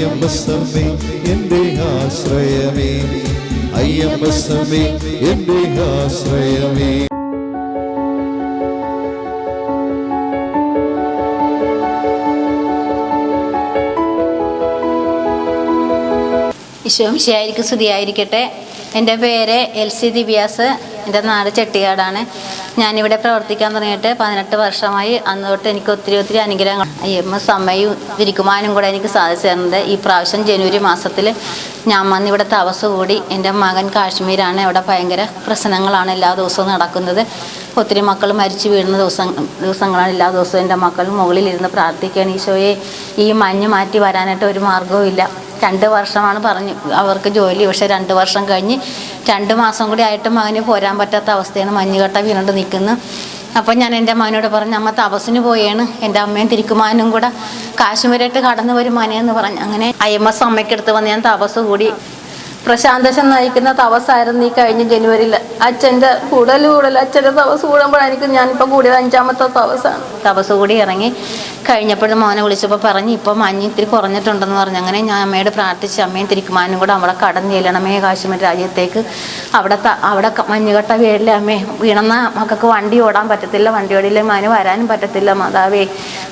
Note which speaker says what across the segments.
Speaker 1: അയ്യമ്പസമ്മേ എന്റെ ആശ്രയമേ. അയ്യമ്പസമ്മേ എന്റെ ആശ്രയമേ.
Speaker 2: ഈശോം ശരിയായിരിക്കും സ്തുതിയായിരിക്കട്ടെ. എന്റെ പേര് എൽ സി ദിവ്യാസ്. എന്റെ നാട് ചെട്ടിയാടാണ് ഞാനിവിടെ പ്രവർത്തിക്കാൻ തുടങ്ങിയിട്ട് പതിനെട്ട് വർഷമായി അന്ന് തൊട്ട് എനിക്ക് ഒത്തിരി ഒത്തിരി അനുഗ്രഹങ്ങൾ. അയ്യമ്മ സമയവും തിരിക്കുമാനും കൂടെ എനിക്ക് സാധിച്ചു തരുന്നത് ഈ പ്രാവശ്യം ജനുവരി മാസത്തിൽ ഞാൻ വന്ന് ഇവിടെ തപസ് കൂടി എന്റെ മകൻ കാശ്മീരാണ്. ഇവിടെ ഭയങ്കര പ്രശ്നങ്ങളാണ് എല്ലാ ദിവസവും നടക്കുന്നത്. ഒത്തിരി മക്കൾ മരിച്ചു വീഴുന്ന ദിവസം ദിവസങ്ങളാണ് എല്ലാ ദിവസവും എന്റെ മക്കൾ മുകളിലിരുന്ന് പ്രാർത്ഥിക്കുകയാണ്. ഈശോയെ ഈ മഞ്ഞ് മാറ്റി വരാനായിട്ട് ഒരു മാർഗവും ഇല്ല രണ്ട് വർഷമാണ് പറഞ്ഞു അവർക്ക് ജോലി. പക്ഷെ രണ്ട് വർഷം കഴിഞ്ഞ് രണ്ട് മാസം കൂടി ആയിട്ട് മകന് പോരാൻ പറ്റാത്ത അവസ്ഥയാണ് മഞ്ഞുകട്ട വീണുകൊണ്ട് നിൽക്കുന്നു അപ്പം ഞാൻ എന്റെ മകനോട് പറഞ്ഞു അമ്മ തപസ്സിന് പോയാണ്. എന്റെ അമ്മയും തിരിക്കുമാനും കൂടെ കാശ്മീരായിട്ട് കടന്നു വരും മനയെന്ന് പറഞ്ഞു. അങ്ങനെ എസ് അമ്മയ്ക്കടുത്ത് വന്ന് ഞാൻ തപസ് കൂടി പ്രശാന്തശം നയിക്കുന്ന തപസ്സായിരുന്നു ഈ കഴിഞ്ഞ ജനുവരിയിൽ അച്ഛന്റെ കൂടുതൽ കൂടുതൽ അച്ഛന്റെ തപസ് കൂടുമ്പോഴായിരിക്കും ഞാനിപ്പോൾ കൂടിയത് അഞ്ചാമത്തെ തപസ്സാണ്. തവസ് കൂടി ഇറങ്ങി കഴിഞ്ഞപ്പോഴും മോനെ വിളിച്ചപ്പോൾ പറഞ്ഞ് ഇപ്പോൾ മഞ്ഞ് ഇത്തിരി കുറഞ്ഞിട്ടുണ്ടെന്ന് പറഞ്ഞു. അങ്ങനെ ഞാൻ അമ്മയോട് പ്രാർത്ഥിച്ച് അമ്മയും തിരിക്കുമാനും കൂടെ അവിടെ കടന്നു ചെല്ലണമേ കാശ്മീർ രാജ്യത്തേക്ക് അവിടെ അവിടെ മഞ്ഞുകട്ട വീഴില്ല അമ്മേ വീണെന്ന മക്കൾക്ക് വണ്ടി ഓടാൻ പറ്റത്തില്ല വണ്ടി ഓടിയില്ല മാന് വരാനും പറ്റത്തില്ല മാതാവേ.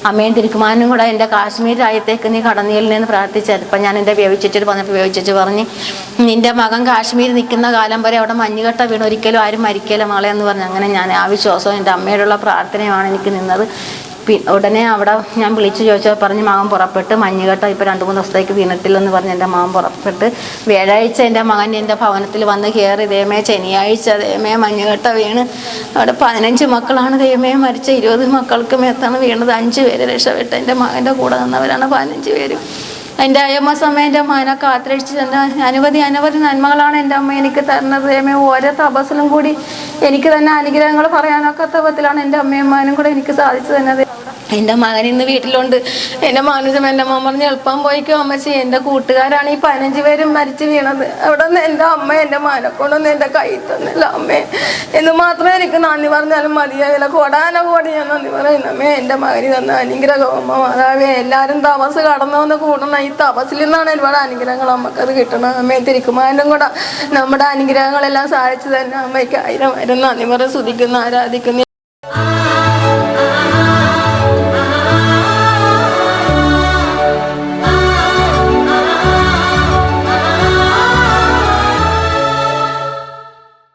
Speaker 2: അമ്മയും തിരുക്കുമാനും കൂടെ എന്റെ കാശ്മീർ രാജ്യത്തേക്ക് നീ പ്രാർത്ഥിച്ചത് ഇപ്പം ഞാൻ എന്റെ വ്യവിച്ചിട്ട് പറഞ്ഞപ്പോൾ വ്യവിച്ചിട്ട് പറഞ്ഞ് നിന്റെ മകൻ കാശ്മീർ നിൽക്കുന്ന കാലം വരെ അവിടെ മഞ്ഞുകട്ട വീണ് ഒരിക്കലും ആരും മരിക്കല മകളെ എന്ന് പറഞ്ഞു അങ്ങനെ ഞാൻ ആ വിശ്വാസവും എന്റെ അമ്മയോടുള്ള പ്രാർത്ഥനയുമാണ് എനിക്ക് നിന്നത്. ഉടനെ അവിടെ ഞാൻ വിളിച്ചു ചോദിച്ചാൽ പറഞ്ഞ് മകൻ പുറപ്പെട്ട്. മഞ്ഞുകെട്ട ഇപ്പോൾ രണ്ട് മൂന്ന് ദിവസത്തേക്ക് വീണിട്ടില്ലെന്ന് പറഞ്ഞ് എന്റെ മകൻ പുറപ്പെട്ട്. വ്യാഴാഴ്ച എന്റെ മകൻ എന്റെ ഭവനത്തിൽ വന്ന് കയറി ദൈവമേ ശനിയാഴ്ച ദൈവമേ മഞ്ഞുകെട്ട വീണ്. അവിടെ പതിനഞ്ച് മക്കളാണ്. ദൈവമേ മരിച്ച ഇരുപത് മക്കൾക്കും മേത്താണ് വീണത്? അഞ്ച് പേര് രക്ഷപ്പെട്ട്. എന്റെ മകന്റെ കൂടെ നിന്നവരാണ് പതിനഞ്ച് പേരും. എന്റെ അയ്യമ്മ സമയം എന്റെ മകനെ കാത്തിരക്ഷിച്ച് തന്നെ അനവധി അനവധി നന്മകളാണ് എന്റെ അമ്മ എനിക്ക് തരുന്നത്. ദൈവമേ ഓരോ തപസ്സിലും കൂടി എനിക്ക് തന്നെ അനുഗ്രഹങ്ങൾ പറയാനൊക്കെ തപത്തിലാണ് എന്റെ അമ്മയും മകനും കൂടെ എനിക്ക് സാധിച്ചു തന്നത്. എന്റെ മകൻ ഇന്ന് വീട്ടിലുണ്ട്. എന്റെ മകനും എന്റെ മോൻ പറഞ്ഞ് എളുപ്പം പോയിക്കോ അമ്മച്ചി. എന്റെ കൂട്ടുകാരാണ് ഈ പതിനഞ്ച് പേരും മരിച്ചു വീണത്. അവിടെ നിന്ന് എന്റെ അമ്മ എന്റെ മകനെ എന്റെ കൈ തന്നില്ല അമ്മേ. എന്ന് മാത്രമേ എനിക്ക് നന്ദി പറഞ്ഞാലും മതിയാവില്ല. കൊടാന കോടി ഞാൻ നന്ദി പറയുന്നു അമ്മേ എന്റെ മകന് തന്ന അനുഗ്രഹം അമ്മ മാതാവേ എല്ലാവരും തപസ് കടന്നു വന്ന് കൂടണം. ഈ തപസിൽ നിന്നാണ് ഒരുപാട് അനുഗ്രഹങ്ങൾ നമുക്കത് കിട്ടണം അമ്മേ തിരിക്കുമാനും കൂടെ നമ്മുടെ അനുഗ്രഹങ്ങളെല്ലാം സാധിച്ചു തന്നെ. അമ്മയ്ക്ക് ആയിരം ആയിരം നന്ദി പറ സ്തുതിക്കുന്നു ആരാധിക്കുന്നു.